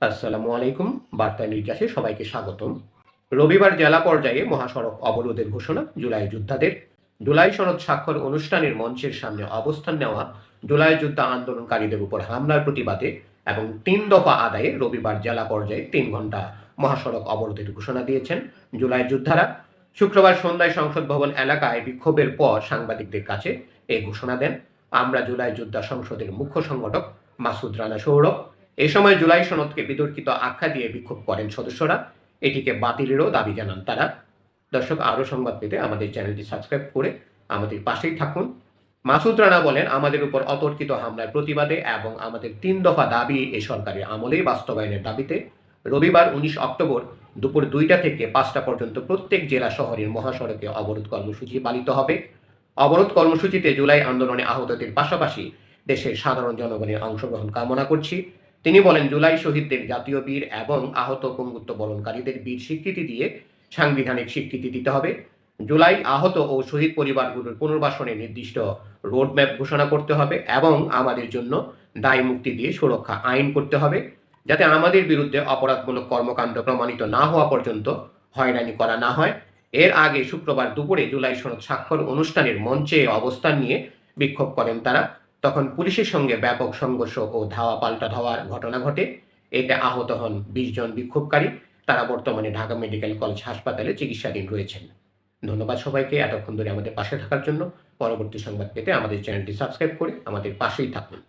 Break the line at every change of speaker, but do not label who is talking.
আসসালামু আলাইকুম। বার্তা নির্যাসে সবাইকে স্বাগতম। রবিবার জেলা পর্যায়ে মহাসড়ক অবরোধের ঘোষণা, জুলাই যোদ্ধাদের। জুলাই সনদ স্বাক্ষর অনুষ্ঠানের মঞ্চের সামনে অবস্থান নেওয়া, জুলাই যোদ্ধা আন্দোলনকারীদের উপর হামলার প্রতিবাদে এবং তিন দফা আদায়ে রবিবার জেলা পর্যায়ে তিন ঘণ্টা মহাসড়ক অবরোধের ঘোষণা দিয়েছেন জুলাই যোদ্ধারা। শুক্রবার সন্ধ্যায় সংসদ ভবন এলাকায় বিক্ষোভের পর সাংবাদিকদের কাছে এই ঘোষণা দেন। আমরা জুলাই যোদ্ধা সংসদের মুখ্য সংগঠক মাসুদ রানা সৌরভ এ সময় জুলাই সনদকে বিতর্কিত আখ্যা দিয়ে বিক্ষোভ করেন সদস্যরা। এটিকে বাতিলেরও দাবি জানান তারা। দর্শক, আরও সংবাদ পেতে আমাদের চ্যানেলটি সাবস্ক্রাইব করে আমাদের পাশেই থাকুন। মাসুদ রানা বলেন, আমাদের উপর অতর্কিত হামলার প্রতিবাদে এবং আমাদের তিন দফা দাবি এই সরকারের আমলেই বাস্তবায়নের দাবিতে। রবিবার উনিশ অক্টোবর দুপুর দুইটা থেকে পাঁচটা পর্যন্ত প্রত্যেক জেলা শহরের মহাসড়কে অবরোধ কর্মসূচি পালিত হবে। অবরোধ কর্মসূচিতে জুলাই আন্দোলনে আহতদের পাশাপাশি দেশের সাধারণ জনগণের অংশগ্রহণ কামনা করছি। তিনি বলেন, জুলাই শহীদদের জাতীয় বীর এবং আহত পঙ্গুত্ব বরণকারীদের বীর স্বীকৃতি দিয়ে সাংবিধানিক স্বীকৃতি দিতে হবে। জুলাই আহত ও শহীদ পরিবারগুলোর পুনর্বাসনে নির্দিষ্ট রোডম্যাপ ঘোষণা করতে হবে এবং আমাদের জন্য দায় মুক্তি দিয়ে সুরক্ষা আইন করতে হবে, যাতে আমাদের বিরুদ্ধে অপরাধমূলক কর্মকাণ্ড প্রমাণিত না হওয়া পর্যন্ত হয়রানি করা না হয়। এর আগে শুক্রবার দুপুরে জুলাই সনদ স্বাক্ষর অনুষ্ঠানের মঞ্চে অবস্থান নিয়ে বিক্ষোভ করেন তারা। তখন পুলিশের সঙ্গে ব্যাপক সংঘর্ষ ও ধাওয়া পাল্টা ধাওয়ার ঘটনা ঘটে। এতে আহত হন বিশ জন বিক্ষোভকারী। তারা বর্তমানে ঢাকা মেডিকেল কলেজ হাসপাতালে চিকিৎসাধীন রয়েছেন। ধন্যবাদ সবাইকে। এতক্ষণ ধরে আমাদের পাশে থাকার জন্য পরবর্তী সংবাদ পেতে আমাদের চ্যানেলটি সাবস্ক্রাইব করে আমাদের পাশেই থাকুন।